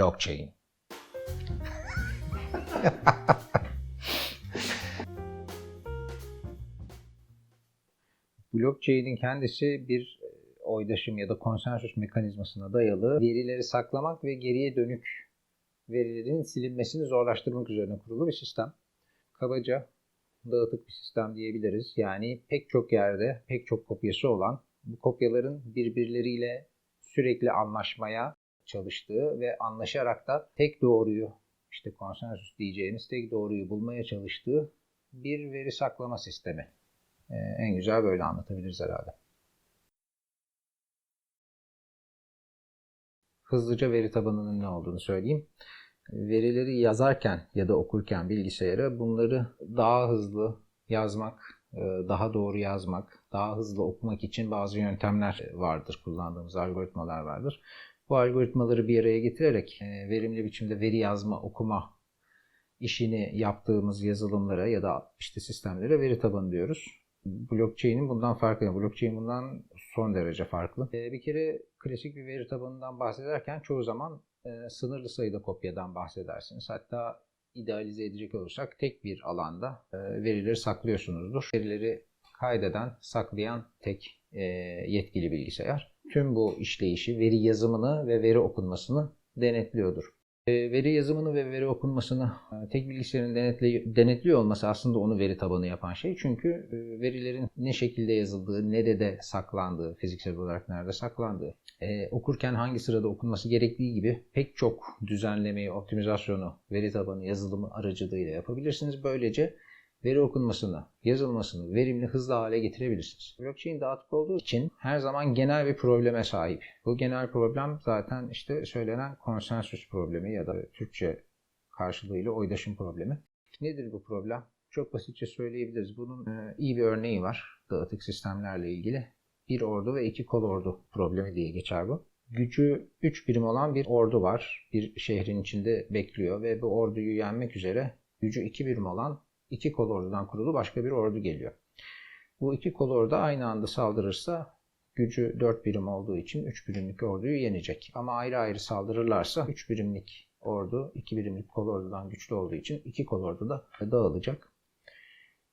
Blockchain. Blockchain'in kendisi bir e, oydaşım ya da konsensüs mekanizmasına dayalı verileri saklamak ve geriye dönük verilerin silinmesini zorlaştırmak üzerine kurulu bir sistem. Kabaca dağıtık bir sistem diyebiliriz. Yani pek çok yerde pek çok kopyası olan bu kopyaların birbirleriyle sürekli anlaşmaya çalıştığı ve anlaşarak da tek doğruyu işte konsensüs diyeceğimiz tek doğruyu bulmaya çalıştığı bir veri saklama sistemi. Ee, en güzel böyle anlatabiliriz herhalde. Hızlıca veri tabanının ne olduğunu söyleyeyim. Verileri yazarken ya da okurken bilgisayara bunları daha hızlı yazmak, e, daha doğru yazmak, daha hızlı okumak için bazı yöntemler vardır, kullandığımız algoritmalar vardır. Bu algoritmaları bir araya getirerek e, verimli biçimde veri yazma, okuma işini yaptığımız yazılımlara ya da işte sistemlere veri tabanı diyoruz. Blockchain'in bundan farklı. Blockchain bundan son derece farklı. E, Bir kere klasik bir veri tabanından bahsederken çoğu zaman e, sınırlı sayıda kopyadan bahsedersiniz. Hatta idealize edecek olursak tek bir alanda verileri saklıyorsunuzdur. Verileri kaydeden, saklayan tek yetkili bilgisayar. Tüm bu işleyişi, veri yazımını ve veri okunmasını denetliyordur. E, Veri yazımını ve veri okunmasını e, tek bilgisayarın denetle, denetliyor olması aslında onu veri tabanı yapan şey. Çünkü e, verilerin ne şekilde yazıldığı, nerede saklandığı, fiziksel olarak nerede saklandığı, e, okurken hangi sırada okunması gerektiği gibi pek çok düzenlemeyi, optimizasyonu veri tabanı yazılımı aracılığıyla yapabilirsiniz. Böylece veri okunmasını, yazılmasını verimli, hızlı hale getirebilirsiniz. Blockchain dağıtık olduğu için her zaman genel bir probleme sahip. Bu genel problem zaten işte söylenen konsensüs problemi ya da Türkçe karşılığıyla oydaşım problemi. Nedir bu problem? Çok basitçe söyleyebiliriz. Bunun e, iyi bir örneği var dağıtık sistemlerle ilgili. Bir ordu ve iki kol ordu problemi diye geçer bu. Gücü 3 birim olan bir ordu var. Bir şehrin içinde bekliyor ve bu orduyu yenmek üzere gücü 2 birim olan iki kol ordudan kurulu başka bir ordu geliyor. Bu iki kol ordu aynı anda saldırırsa gücü 4 birim olduğu için 3 birimlik orduyu yenecek. Ama ayrı ayrı saldırırlarsa 3 birimlik ordu 2 birimlik kol ordudan güçlü olduğu için iki kol ordu da dağılacak.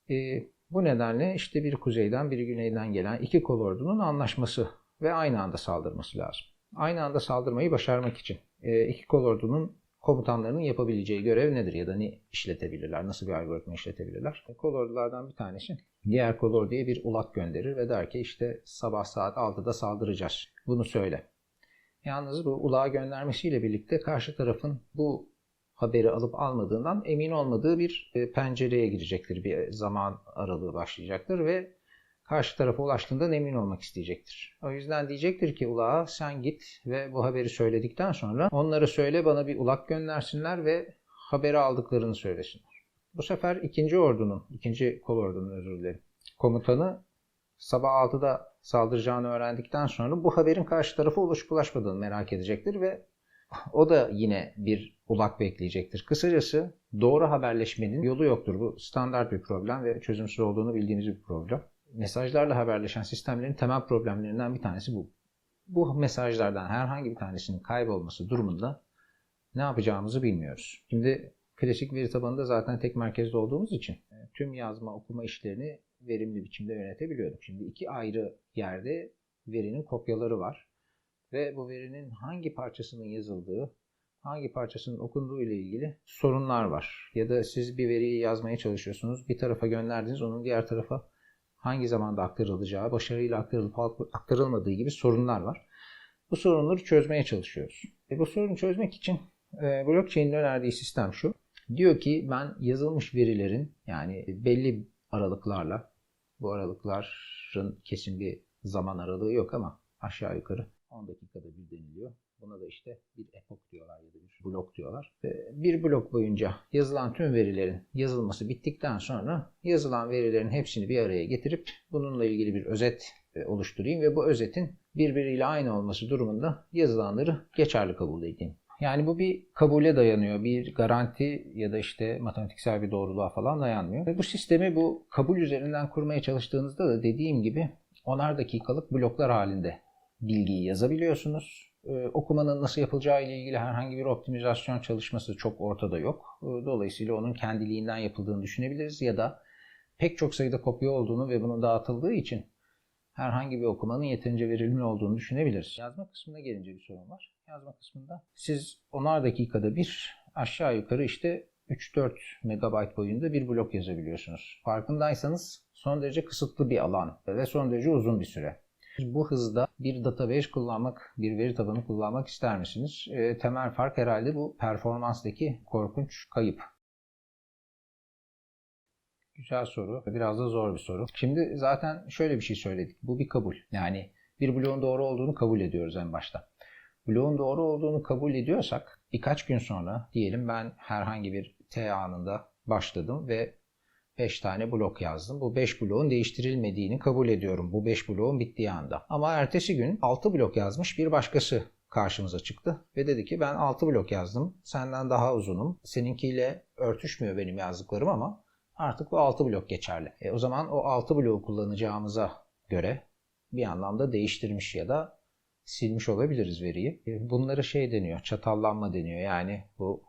Ee, bu nedenle işte bir kuzeyden bir güneyden gelen iki kol ordunun anlaşması ve aynı anda saldırması lazım. Aynı anda saldırmayı başarmak için e, iki kol ordunun komutanlarının yapabileceği görev nedir ya da ne işletebilirler, nasıl bir algoritma işletebilirler? E, Kol ordulardan bir tanesi diğer kol orduya bir ulak gönderir ve der ki işte sabah saat 6'da saldıracağız. Bunu söyle. Yalnız bu ulağa göndermesiyle birlikte karşı tarafın bu haberi alıp almadığından emin olmadığı bir e, pencereye girecektir. Bir zaman aralığı başlayacaktır ve karşı tarafa ulaştığından emin olmak isteyecektir. O yüzden diyecektir ki ulağa sen git ve bu haberi söyledikten sonra onlara söyle bana bir ulak göndersinler ve haberi aldıklarını söylesinler. Bu sefer ikinci ordunun, ikinci kol ordunun özür dilerim, komutanı sabah 6'da saldıracağını öğrendikten sonra bu haberin karşı tarafa ulaşıp ulaşmadığını merak edecektir ve o da yine bir ulak bekleyecektir. Kısacası doğru haberleşmenin yolu yoktur. Bu standart bir problem ve çözümsüz olduğunu bildiğimiz bir problem. Mesajlarla haberleşen sistemlerin temel problemlerinden bir tanesi bu. Bu mesajlardan herhangi bir tanesinin kaybolması durumunda ne yapacağımızı bilmiyoruz. Şimdi klasik veri tabanında zaten tek merkezde olduğumuz için e, tüm yazma okuma işlerini verimli biçimde yönetebiliyorduk. Şimdi iki ayrı yerde verinin kopyaları var ve bu verinin hangi parçasının yazıldığı, hangi parçasının okunduğu ile ilgili sorunlar var. Ya da siz bir veriyi yazmaya çalışıyorsunuz, bir tarafa gönderdiniz, onun diğer tarafa hangi zamanda aktarılacağı, başarıyla aktarılıp aktarılmadığı gibi sorunlar var. Bu sorunları çözmeye çalışıyoruz. Ve bu sorunu çözmek için e, blockchain'in önerdiği sistem şu. Diyor ki ben yazılmış verilerin yani belli aralıklarla bu aralıkların kesin bir zaman aralığı yok ama aşağı yukarı 10 dakikada bir deniliyor. Buna da işte bir epok diyorlar ya da bir blok diyorlar. Bir blok boyunca yazılan tüm verilerin yazılması bittikten sonra yazılan verilerin hepsini bir araya getirip bununla ilgili bir özet e, oluşturayım ve bu özetin birbiriyle aynı olması durumunda yazılanları geçerli kabul edeyim. Yani bu bir kabule dayanıyor. Bir garanti ya da işte matematiksel bir doğruluğa falan dayanmıyor. Ve bu sistemi bu kabul üzerinden kurmaya çalıştığınızda da dediğim gibi onar dakikalık bloklar halinde bilgiyi yazabiliyorsunuz. Ee, okumanın nasıl yapacağı ile ilgili herhangi bir optimizasyon çalışması çok ortada yok. Ee, dolayısıyla onun kendiliğinden yapıldığını düşünebiliriz ya da pek çok sayıda kopya olduğunu ve bunun dağıtıldığı için herhangi bir okumanın yeterince verimli olduğunu düşünebiliriz. Yazma kısmına gelince bir sorun var. Yazma kısmında siz onar dakikada bir aşağı yukarı işte 3-4 megabayt boyunda bir blok yazabiliyorsunuz. Farkındaysanız son derece kısıtlı bir alan ve son derece uzun bir süre. Bu hızda bir database kullanmak, bir veri tabanı kullanmak ister misiniz? E, temel fark herhalde bu performanstaki korkunç kayıp. Güzel soru. Biraz da zor bir soru. Şimdi zaten şöyle bir şey söyledik. Bu bir kabul. Yani bir bloğun doğru olduğunu kabul ediyoruz en başta. Bloğun doğru olduğunu kabul ediyorsak birkaç gün sonra diyelim ben herhangi bir T anında başladım ve 5 tane blok yazdım. Bu 5 bloğun değiştirilmediğini kabul ediyorum bu 5 bloğun bittiği anda. Ama ertesi gün 6 blok yazmış bir başkası karşımıza çıktı ve dedi ki ben 6 blok yazdım. Senden daha uzunum. Seninkiyle örtüşmüyor benim yazdıklarım ama artık bu 6 blok geçerli. E, o zaman o 6 bloğu kullanacağımıza göre bir anlamda değiştirmiş ya da silmiş olabiliriz veriyi. E, bunlara şey deniyor, çatallanma deniyor. Yani bu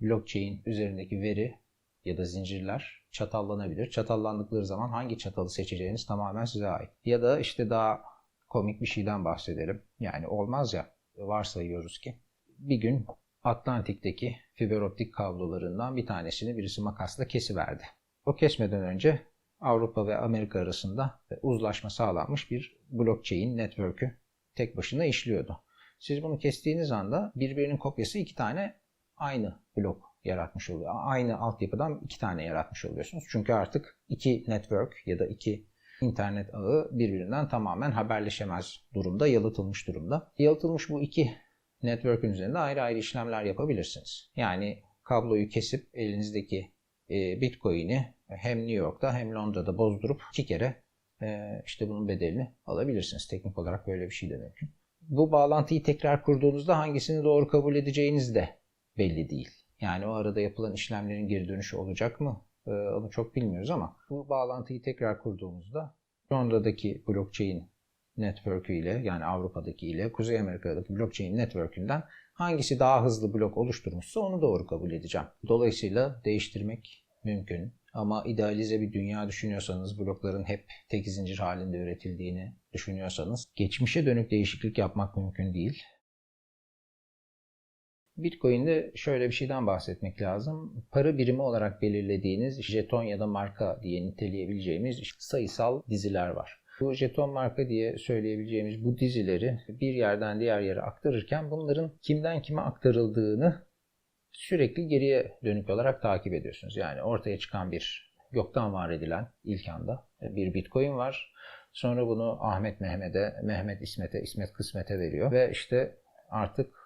blockchain üzerindeki veri ya da zincirler çatallanabilir. Çatallandıkları zaman hangi çatalı seçeceğiniz tamamen size ait. Ya da işte daha komik bir şeyden bahsedelim. Yani olmaz ya varsayıyoruz ki bir gün Atlantik'teki fiber optik kablolarından bir tanesini birisi makasla kesiverdi. O kesmeden önce Avrupa ve Amerika arasında uzlaşma sağlanmış bir blockchain network'ü tek başına işliyordu. Siz bunu kestiğiniz anda birbirinin kopyası iki tane aynı blok yaratmış oluyor. Aynı altyapıdan iki tane yaratmış oluyorsunuz. Çünkü artık iki network ya da iki internet ağı birbirinden tamamen haberleşemez durumda, yalıtılmış durumda. Yalıtılmış bu iki network'ün üzerinde ayrı ayrı işlemler yapabilirsiniz. Yani kabloyu kesip elinizdeki e, Bitcoin'i hem New York'ta hem Londra'da bozdurup iki kere e, işte bunun bedelini alabilirsiniz. Teknik olarak böyle bir şey de mümkün. Bu bağlantıyı tekrar kurduğunuzda hangisini doğru kabul edeceğiniz de belli değil. Yani o arada yapılan işlemlerin geri dönüşü olacak mı? Ee, onu çok bilmiyoruz ama bu bağlantıyı tekrar kurduğumuzda Londra'daki blockchain network'ü ile yani Avrupa'daki ile Kuzey Amerika'daki blockchain network'ünden hangisi daha hızlı blok oluşturmuşsa onu doğru kabul edeceğim. Dolayısıyla değiştirmek mümkün. Ama idealize bir dünya düşünüyorsanız, blokların hep tek zincir halinde üretildiğini düşünüyorsanız, geçmişe dönük değişiklik yapmak mümkün değil. Bitcoin'de şöyle bir şeyden bahsetmek lazım. Para birimi olarak belirlediğiniz jeton ya da marka diye niteleyebileceğimiz sayısal diziler var. Bu jeton marka diye söyleyebileceğimiz bu dizileri bir yerden diğer yere aktarırken bunların kimden kime aktarıldığını sürekli geriye dönük olarak takip ediyorsunuz. Yani ortaya çıkan bir yoktan var edilen ilk anda bir bitcoin var. Sonra bunu Ahmet Mehmet'e, Mehmet İsmet'e, İsmet Kısmet'e veriyor. Ve işte artık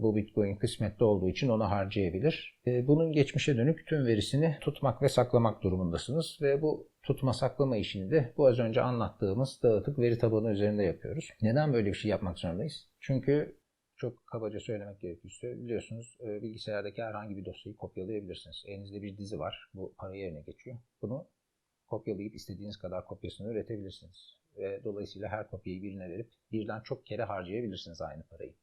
bu Bitcoin kısmetli olduğu için onu harcayabilir. E, bunun geçmişe dönük tüm verisini tutmak ve saklamak durumundasınız ve bu tutma saklama işini de bu az önce anlattığımız dağıtık veri tabanı üzerinde yapıyoruz. Neden böyle bir şey yapmak zorundayız? Çünkü çok kabaca söylemek gerekirse biliyorsunuz e, bilgisayardaki herhangi bir dosyayı kopyalayabilirsiniz. Elinizde bir dizi var. Bu para yerine geçiyor. Bunu kopyalayıp istediğiniz kadar kopyasını üretebilirsiniz. Ve dolayısıyla her kopyayı birine verip birden çok kere harcayabilirsiniz aynı parayı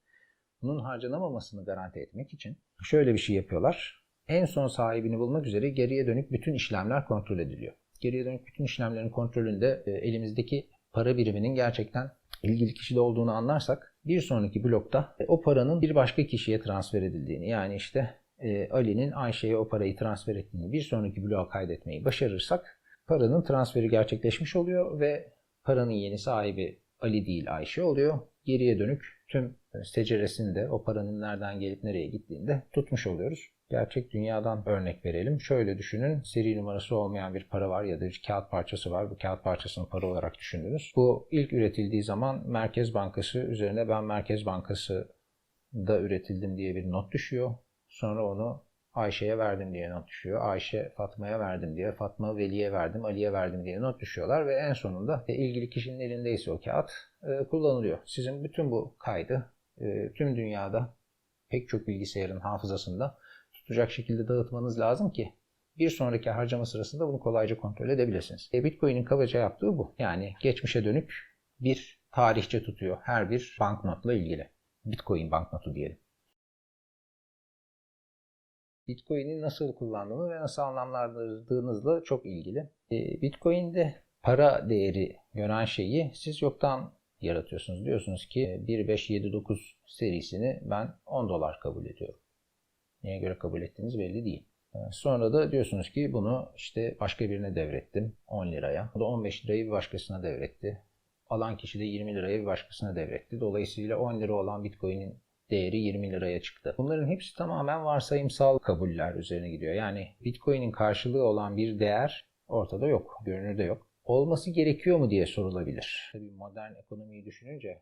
bunun harcanamamasını garanti etmek için şöyle bir şey yapıyorlar. En son sahibini bulmak üzere geriye dönük bütün işlemler kontrol ediliyor. Geriye dönük bütün işlemlerin kontrolünde e, elimizdeki para biriminin gerçekten ilgili kişide olduğunu anlarsak bir sonraki blokta e, o paranın bir başka kişiye transfer edildiğini yani işte e, Ali'nin Ayşe'ye o parayı transfer ettiğini bir sonraki bloğa kaydetmeyi başarırsak paranın transferi gerçekleşmiş oluyor ve paranın yeni sahibi Ali değil Ayşe oluyor. Geriye dönük tüm seceresini de o paranın nereden gelip nereye gittiğini de tutmuş oluyoruz. Gerçek dünyadan örnek verelim. Şöyle düşünün. Seri numarası olmayan bir para var ya da bir kağıt parçası var. Bu kağıt parçasını para olarak düşündünüz. Bu ilk üretildiği zaman Merkez Bankası üzerine ben Merkez Bankası da üretildim diye bir not düşüyor. Sonra onu Ayşe'ye verdim diye not düşüyor. Ayşe Fatma'ya verdim diye, Fatma Veli'ye verdim, Ali'ye verdim diye not düşüyorlar ve en sonunda e, ilgili kişinin elindeyse o kağıt e, kullanılıyor. Sizin bütün bu kaydı e, tüm dünyada pek çok bilgisayarın hafızasında tutacak şekilde dağıtmanız lazım ki bir sonraki harcama sırasında bunu kolayca kontrol edebilirsiniz. E, Bitcoin'in kabaca yaptığı bu. Yani geçmişe dönük bir tarihçe tutuyor her bir banknotla ilgili. Bitcoin banknotu diyelim. Bitcoin'i nasıl kullandığını ve nasıl anlamlandırdığınızla çok ilgili. E, Bitcoin'de para değeri gören şeyi siz yoktan yaratıyorsunuz. Diyorsunuz ki 1, 5, 7, 9 serisini ben 10 dolar kabul ediyorum. Neye göre kabul ettiğiniz belli değil. E, sonra da diyorsunuz ki bunu işte başka birine devrettim 10 liraya. O da 15 lirayı bir başkasına devretti. Alan kişi de 20 liraya bir başkasına devretti. Dolayısıyla 10 lira olan Bitcoin'in değeri 20 liraya çıktı. Bunların hepsi tamamen varsayımsal kabuller üzerine gidiyor. Yani Bitcoin'in karşılığı olan bir değer ortada yok, görünürde yok. Olması gerekiyor mu diye sorulabilir. Tabii modern ekonomiyi düşününce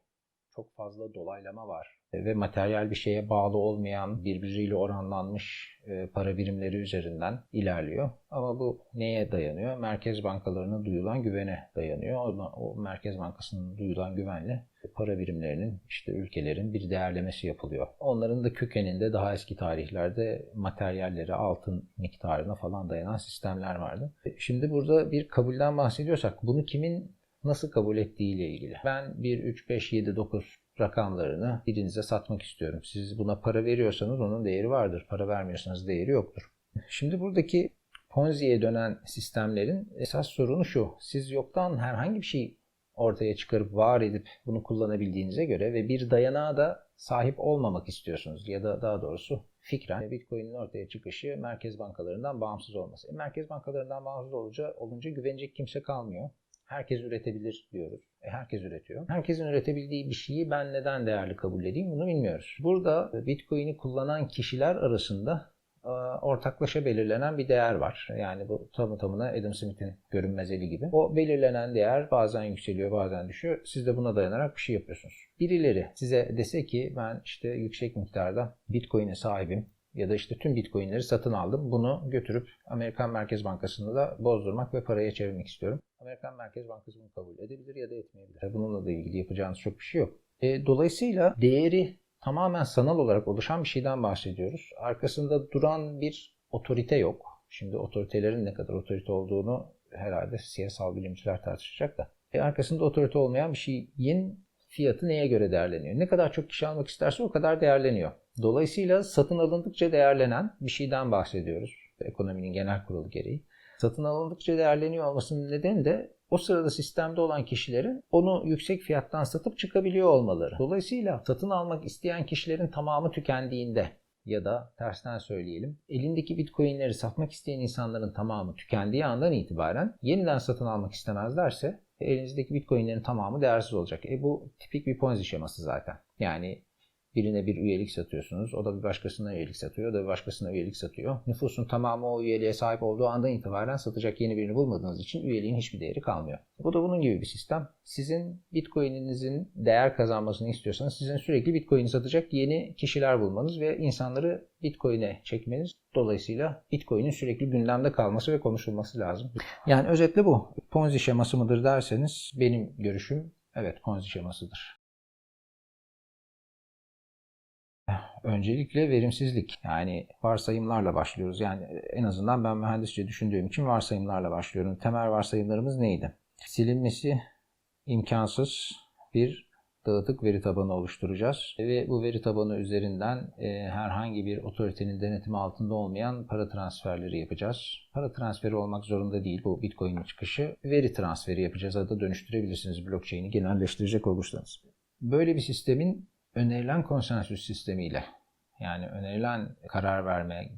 çok fazla dolaylama var ve materyal bir şeye bağlı olmayan birbiriyle oranlanmış e, para birimleri üzerinden ilerliyor. Ama bu neye dayanıyor? Merkez bankalarına duyulan güvene dayanıyor. O, Merkez Bankası'nın duyulan güvenle para birimlerinin işte ülkelerin bir değerlemesi yapılıyor. Onların da kökeninde daha eski tarihlerde materyalleri altın miktarına falan dayanan sistemler vardı. E, şimdi burada bir kabulden bahsediyorsak bunu kimin nasıl kabul ettiği ile ilgili. Ben 1, 3, 5, 7, 9 rakamlarını birinize satmak istiyorum. Siz buna para veriyorsanız onun değeri vardır. Para vermiyorsanız değeri yoktur. Şimdi buradaki Ponzi'ye dönen sistemlerin esas sorunu şu. Siz yoktan herhangi bir şey ortaya çıkarıp var edip bunu kullanabildiğinize göre ve bir dayanağa da sahip olmamak istiyorsunuz ya da daha doğrusu fikren Bitcoin'in ortaya çıkışı merkez bankalarından bağımsız olması. E, merkez bankalarından bağımsız olunca, olunca güvenecek kimse kalmıyor. Herkes üretebilir diyoruz. E, herkes üretiyor. Herkesin üretebildiği bir şeyi ben neden değerli kabul edeyim bunu bilmiyoruz. Burada Bitcoin'i kullanan kişiler arasında e, ortaklaşa belirlenen bir değer var. Yani bu tamı tamına Adam Smith'in görünmezeli gibi. O belirlenen değer bazen yükseliyor bazen düşüyor. Siz de buna dayanarak bir şey yapıyorsunuz. Birileri size dese ki ben işte yüksek miktarda Bitcoin'e sahibim ya da işte tüm Bitcoin'leri satın aldım. Bunu götürüp Amerikan Merkez Bankası'nda da bozdurmak ve paraya çevirmek istiyorum. Amerikan Merkez Bankası bunu kabul edebilir ya da etmeyebilir. Bununla da ilgili yapacağınız çok bir şey yok. E, dolayısıyla değeri tamamen sanal olarak oluşan bir şeyden bahsediyoruz. Arkasında duran bir otorite yok. Şimdi otoritelerin ne kadar otorite olduğunu herhalde siyasal bilimciler tartışacak da. E, arkasında otorite olmayan bir şeyin fiyatı neye göre değerleniyor? Ne kadar çok kişi almak isterse o kadar değerleniyor. Dolayısıyla satın alındıkça değerlenen bir şeyden bahsediyoruz. Ekonominin genel kurulu gereği. Satın alındıkça değerleniyor olmasının nedeni de o sırada sistemde olan kişilerin onu yüksek fiyattan satıp çıkabiliyor olmaları. Dolayısıyla satın almak isteyen kişilerin tamamı tükendiğinde ya da tersten söyleyelim elindeki bitcoinleri satmak isteyen insanların tamamı tükendiği andan itibaren yeniden satın almak istemezlerse elinizdeki bitcoinlerin tamamı değersiz olacak. E bu tipik bir ponzi şeması zaten. Yani Birine bir üyelik satıyorsunuz. O da bir başkasına üyelik satıyor. O da bir başkasına üyelik satıyor. Nüfusun tamamı o üyeliğe sahip olduğu andan itibaren satacak yeni birini bulmadığınız için üyeliğin hiçbir değeri kalmıyor. Bu da bunun gibi bir sistem. Sizin Bitcoin'inizin değer kazanmasını istiyorsanız sizin sürekli Bitcoin satacak yeni kişiler bulmanız ve insanları Bitcoin'e çekmeniz. Dolayısıyla Bitcoin'in sürekli gündemde kalması ve konuşulması lazım. Yani özetle bu. Ponzi şeması mıdır derseniz benim görüşüm evet Ponzi şemasıdır. Öncelikle verimsizlik. Yani varsayımlarla başlıyoruz. Yani en azından ben mühendisçe düşündüğüm için varsayımlarla başlıyorum. Temel varsayımlarımız neydi? Silinmesi imkansız bir dağıtık veri tabanı oluşturacağız. Ve bu veri tabanı üzerinden e, herhangi bir otoritenin denetimi altında olmayan para transferleri yapacağız. Para transferi olmak zorunda değil bu Bitcoin'in çıkışı. Veri transferi yapacağız. Adı dönüştürebilirsiniz blockchain'i genelleştirecek olursanız. Böyle bir sistemin önerilen konsensüs sistemiyle yani önerilen karar verme,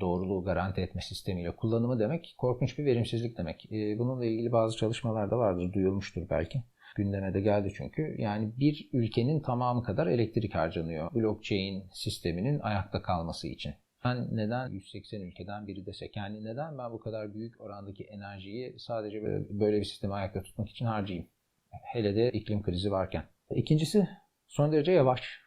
doğruluğu garanti etme sistemiyle kullanımı demek korkunç bir verimsizlik demek. E, bununla ilgili bazı çalışmalar da vardır, duyulmuştur belki. Gündeme de geldi çünkü. Yani bir ülkenin tamamı kadar elektrik harcanıyor blockchain sisteminin ayakta kalması için. Ben neden 180 ülkeden biri desek yani neden ben bu kadar büyük orandaki enerjiyi sadece böyle bir sistemi ayakta tutmak için harcayayım? Hele de iklim krizi varken. İkincisi son derece yavaş.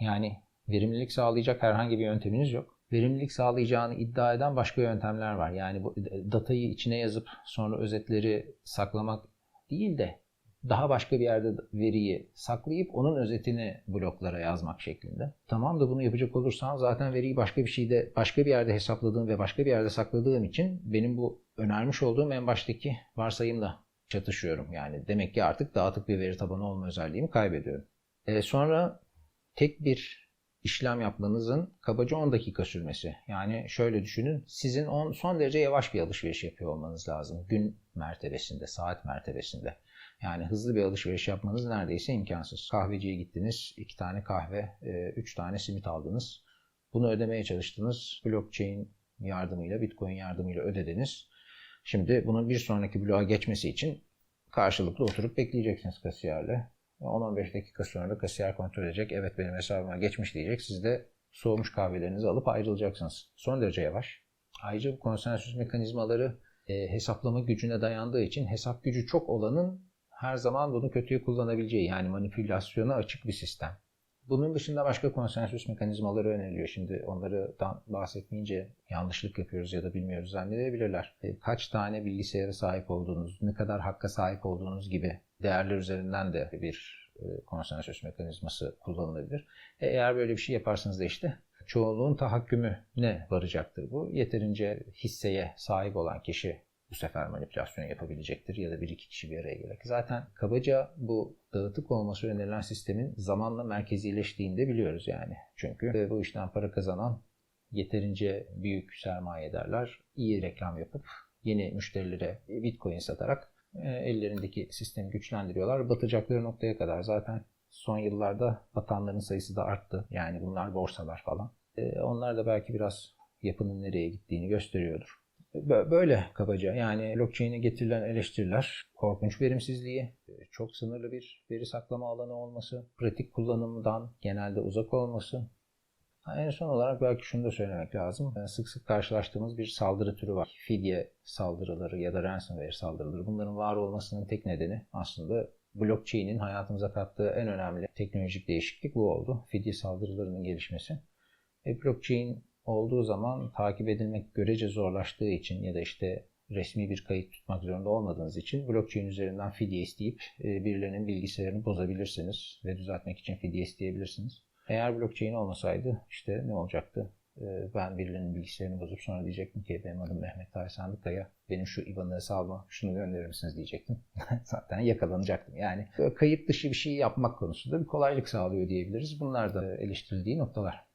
Yani verimlilik sağlayacak herhangi bir yönteminiz yok. Verimlilik sağlayacağını iddia eden başka yöntemler var. Yani bu datayı içine yazıp sonra özetleri saklamak değil de daha başka bir yerde veriyi saklayıp onun özetini bloklara yazmak şeklinde. Tamam da bunu yapacak olursan zaten veriyi başka bir şeyde başka bir yerde hesapladığım ve başka bir yerde sakladığım için benim bu önermiş olduğum en baştaki varsayımla çatışıyorum. Yani demek ki artık dağıtık bir veri tabanı olma özelliğimi kaybediyorum. E sonra tek bir işlem yapmanızın kabaca 10 dakika sürmesi. Yani şöyle düşünün. Sizin on, son derece yavaş bir alışveriş yapıyor olmanız lazım. Gün mertebesinde, saat mertebesinde. Yani hızlı bir alışveriş yapmanız neredeyse imkansız. Kahveciye gittiniz, iki tane kahve, e, üç tane simit aldınız. Bunu ödemeye çalıştınız. Blockchain yardımıyla, Bitcoin yardımıyla ödediniz. Şimdi bunun bir sonraki bloğa geçmesi için karşılıklı oturup bekleyeceksiniz kasiyerle. 10-15 dakika sonra da kasiyer kontrol edecek. Evet benim hesabıma geçmiş diyecek. Siz de soğumuş kahvelerinizi alıp ayrılacaksınız. Son derece yavaş. Ayrıca bu konsensüs mekanizmaları e, hesaplama gücüne dayandığı için hesap gücü çok olanın her zaman bunu kötüye kullanabileceği yani manipülasyona açık bir sistem. Bunun dışında başka konsensüs mekanizmaları öneriliyor. Şimdi onları bahsetmeyince yanlışlık yapıyoruz ya da bilmiyoruz zannedebilirler. E, kaç tane bilgisayara sahip olduğunuz, ne kadar hakka sahip olduğunuz gibi değerler üzerinden de bir e, konsensüs mekanizması kullanılabilir. E, eğer böyle bir şey yaparsanız da işte çoğunluğun tahakkümüne varacaktır bu. Yeterince hisseye sahip olan kişi bu sefer manipülasyon yapabilecektir ya da bir iki kişi bir araya gelerek. Zaten kabaca bu dağıtık olması önerilen sistemin zamanla merkezileştiğini biliyoruz yani. Çünkü bu işten para kazanan yeterince büyük sermayedarlar iyi reklam yapıp yeni müşterilere bitcoin satarak e, ellerindeki sistemi güçlendiriyorlar. Batacakları noktaya kadar zaten son yıllarda batanların sayısı da arttı. Yani bunlar borsalar falan. E, onlar da belki biraz yapının nereye gittiğini gösteriyordur. Böyle kabaca yani blockchain'e getirilen eleştiriler korkunç verimsizliği, çok sınırlı bir veri saklama alanı olması, pratik kullanımdan genelde uzak olması. En son olarak belki şunu da söylemek lazım. Sık sık karşılaştığımız bir saldırı türü var. Fidye saldırıları ya da ransomware saldırıları. Bunların var olmasının tek nedeni aslında blockchain'in hayatımıza kattığı en önemli teknolojik değişiklik bu oldu. Fidye saldırılarının gelişmesi. E, blockchain olduğu zaman takip edilmek görece zorlaştığı için ya da işte resmi bir kayıt tutmak zorunda olmadığınız için blockchain üzerinden fidye isteyip e, birilerinin bilgisayarını bozabilirsiniz ve düzeltmek için fidye isteyebilirsiniz. Eğer blockchain olmasaydı işte ne olacaktı? E, ben birilerinin bilgisayarını bozup sonra diyecektim ki benim adım Mehmet Tahir Sandıkaya. Benim şu IBAN hesabıma şunu gönderir misiniz diyecektim. Zaten yakalanacaktım. Yani kayıt dışı bir şey yapmak konusunda bir kolaylık sağlıyor diyebiliriz. Bunlar da eleştirildiği noktalar.